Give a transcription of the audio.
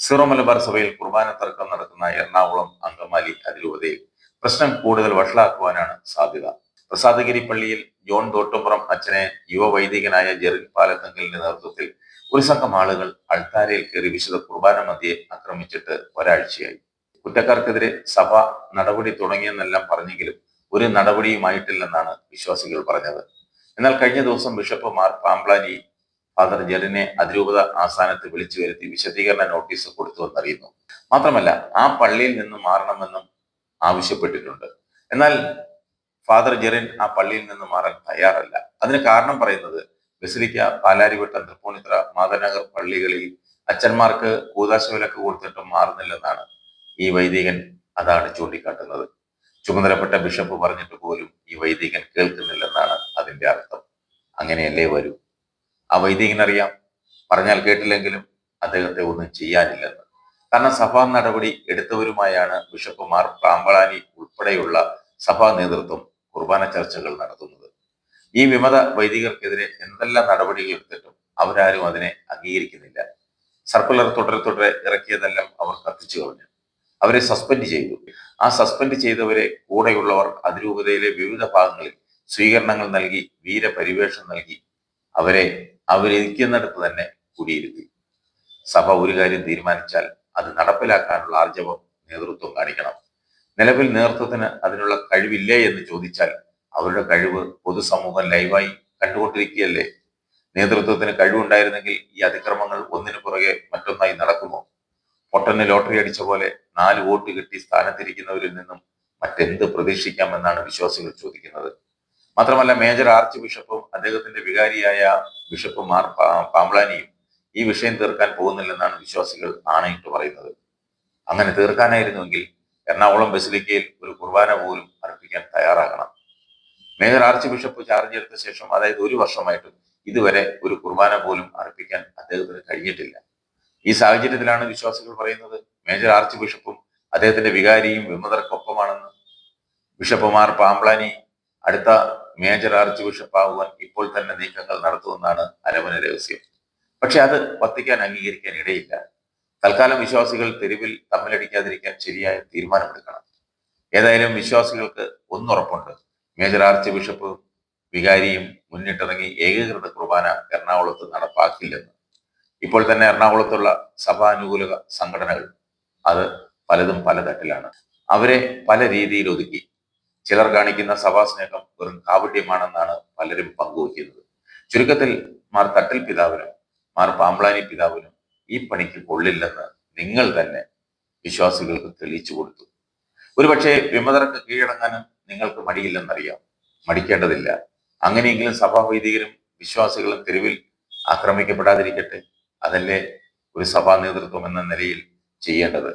Zero Malabar സഭയിൽ കുർബാന തർക്കം നടക്കുന്ന എറണാകുളം അങ്കമാലി അതിരൂപതയിൽ പ്രശ്നം കൂടുതൽ വഷളാക്കുവാനാണ് സാധ്യത. പ്രസാദഗിരി പള്ളിയിൽ ജോൺ തോട്ടുപുറം അച്ഛനെ യുവ വൈദികനായ ജെറിൻ പാലത്തങ്കലിന്റെ നേതൃത്വത്തിൽ ഒരു സംഘം ആളുകൾ അൾത്താരയിൽ കയറി വിശുദ്ധ കുർബാന മധ്യയെ ആക്രമിച്ചിട്ട് ഒരാഴ്ചയായി. കുറ്റക്കാർക്കെതിരെ സഭ നടപടി തുടങ്ങിയെന്നെല്ലാം പറഞ്ഞെങ്കിലും ഒരു നടപടിയുമായിട്ടില്ലെന്നാണ് വിശ്വാസികൾ പറഞ്ഞത്. എന്നാൽ കഴിഞ്ഞ ദിവസം ബിഷപ്പ് മാർ പാംപ്ലാനി ഫാദർ ജെറിനെ അതിരൂപത ആസ്ഥാനത്ത് വിളിച്ചു വരുത്തി വിശദീകരണ നോട്ടീസ് കൊടുത്തുവെന്നറിയുന്നു മാത്രമല്ല ആ പള്ളിയിൽ നിന്ന് മാറണമെന്നും ആവശ്യപ്പെട്ടിട്ടുണ്ട്. എന്നാൽ ഫാദർ ജെറിൻ ആ പള്ളിയിൽ നിന്ന് മാറാൻ തയ്യാറല്ല. അതിന് കാരണം പറയുന്നത് ബസിലിക്ക പാലാരിവട്ടം തൃപ്പൂണിത്ര മാതനഗർ പള്ളികളിൽ അച്ഛന്മാർക്ക് കൂതാശ വിലക്ക് കൊടുത്തിട്ടും മാറുന്നില്ലെന്നാണ് ഈ വൈദികൻ അതാണ് ചൂണ്ടിക്കാട്ടുന്നത്. ചുമതലപ്പെട്ട ബിഷപ്പ് പറഞ്ഞിട്ട് പോലും ഈ വൈദികൻ കേൾക്കുന്നില്ലെന്നാണ് അതിന്റെ അർത്ഥം. അങ്ങനെയല്ലേ വരൂ? ആ വൈദികനറിയാം പറഞ്ഞാൽ കേട്ടില്ലെങ്കിലും അദ്ദേഹത്തെ ഒന്നും ചെയ്യാനില്ലെന്ന്. കാരണം സഭാ നടപടി എടുത്തവരുമായാണ് ബിഷപ്പുമാർ പാമ്പളാനി ഉൾപ്പെടെയുള്ള സഭാ നേതൃത്വം കുർബാന ചർച്ചകൾ നടത്തുന്നത്. ഈ വിമത വൈദികർക്കെതിരെ എന്തെല്ലാം നടപടികൾ എടുത്തിട്ടും അവരാരും അതിനെ അംഗീകരിക്കുന്നില്ല. സർക്കുലർ തുടരെ തുടരെ ഇറക്കിയതെല്ലാം അവർ കത്തിച്ചു കളഞ്ഞു. അവരെ സസ്പെൻഡ് ചെയ്തു. ആ സസ്പെൻഡ് ചെയ്തവരെ കൂടെയുള്ളവർ അതിരൂപതയിലെ വിവിധ ഭാഗങ്ങളിൽ സ്വീകരണങ്ങൾ നൽകി വീരപരിവേഷം നൽകി അവരെ അവരിരിക്കുന്നിടത്ത് തന്നെ കുടിയിരുത്തി സഭ ഒരു കാര്യം തീരുമാനിച്ചാൽ അത് നടപ്പിലാക്കാനുള്ള ആർജവം നേതൃത്വം കാണിക്കണം. നിലവിൽ നേതൃത്വത്തിന് അതിനുള്ള കഴിവില്ലേ എന്ന് ചോദിച്ചാൽ അവരുടെ കഴിവ് പൊതുസമൂഹം ലൈവായി കണ്ടുകൊണ്ടിരിക്കുകയല്ലേ? നേതൃത്വത്തിന് കഴിവുണ്ടായിരുന്നെങ്കിൽ ഈ അതിക്രമങ്ങൾ ഒന്നിനു പുറകെ മറ്റൊന്നായി നടക്കുമോ? പൊട്ടന് ലോട്ടറി അടിച്ച പോലെ നാല് വോട്ട് കിട്ടി സ്ഥാനത്തിരിക്കുന്നവരിൽ നിന്നും മറ്റെന്ത് പ്രതീക്ഷിക്കാമെന്നാണ് വിശ്വാസികൾ ചോദിക്കുന്നത്. മാത്രമല്ല മേജർ ആർച്ച് ബിഷപ്പും അദ്ദേഹത്തിന്റെ വികാരിയായ ബിഷപ്പ് മാർ പാ- പാമ്പ്ലാനിയും ഈ വിഷയം തീർക്കാൻ പോകുന്നില്ലെന്നാണ് വിശ്വാസികൾ ആണയിട്ട് പറയുന്നത്. അങ്ങനെ തീർക്കാനായിരുന്നുവെങ്കിൽ എറണാകുളം ബസിലിക്കയിൽ ഒരു കുർബാന പോലും അർപ്പിക്കാൻ തയ്യാറാകണം. മേജർ ആർച്ച് ബിഷപ്പ് ചാർജ് എടുത്ത ശേഷം അതായത് ഒരു വർഷമായിട്ട് ഇതുവരെ ഒരു കുർബാന പോലും അർപ്പിക്കാൻ അദ്ദേഹത്തിന് കഴിഞ്ഞിട്ടില്ല. ഈ സാഹചര്യത്തിലാണ് വിശ്വാസികൾ പറയുന്നത് മേജർ ആർച്ച് ബിഷപ്പും അദ്ദേഹത്തിന്റെ വികാരിയും വിമതർക്കൊപ്പമാണെന്ന്. ബിഷപ്പുമാർ പാമ്പ്ലാനി അടുത്ത മേജർ ആർച്ച് ബിഷപ്പ് ആകുവാൻ ഇപ്പോൾ തന്നെ നീക്കങ്ങൾ നടത്തുമെന്നാണ് അരമന രഹസ്യം. പക്ഷെ അത് വത്തിക്കാൻ അംഗീകരിക്കാൻ ഇടയില്ല. തൽക്കാലം വിശ്വാസികൾ തെരുവിൽ തമ്മിലടിക്കാതിരിക്കാൻ ശരിയായ തീരുമാനമെടുക്കണം. ഏതായാലും വിശ്വാസികൾക്ക് ഒന്നുറപ്പുണ്ട്. മേജർ ആർച്ച് ബിഷപ്പ് വികാരിയും മുന്നിട്ടിറങ്ങി ഏകീകൃത കുർബാന എറണാകുളത്ത് നടപ്പാക്കില്ലെന്ന്. ഇപ്പോൾ തന്നെ എറണാകുളത്തുള്ള സഭാനുകൂല സംഘടനകൾ അത് പലതും പല തട്ടിലാണ് അവരെ പല രീതിയിൽ ഒതുക്കി. ചിലർ കാണിക്കുന്ന സഭാസ്നേഹം വെറും കാവട്യമാണെന്നാണ് പലരും പങ്കുവയ്ക്കുന്നത്. ചുരുക്കത്തിൽ മാർ തട്ടിൽ പിതാവിനും മാർ പാമ്പ്ലാനി പിതാവിനും ഈ പണിക്ക് കൊള്ളില്ലെന്ന് നിങ്ങൾ തന്നെ വിശ്വാസികൾക്ക് തെളിയിച്ചു കൊടുത്തു. ഒരുപക്ഷെ വിമതർക്ക് കീഴടങ്ങാനും നിങ്ങൾക്ക് മടിയില്ലെന്നറിയാം. മടിക്കേണ്ടതില്ല. അങ്ങനെയെങ്കിലും സഭാവൈദികരും വിശ്വാസികളും തെരുവിൽ ആക്രമിക്കപ്പെടാതിരിക്കട്ടെ. അതല്ലേ ഒരു സഭാ നേതൃത്വം എന്ന നിലയിൽ ചെയ്യേണ്ടത്.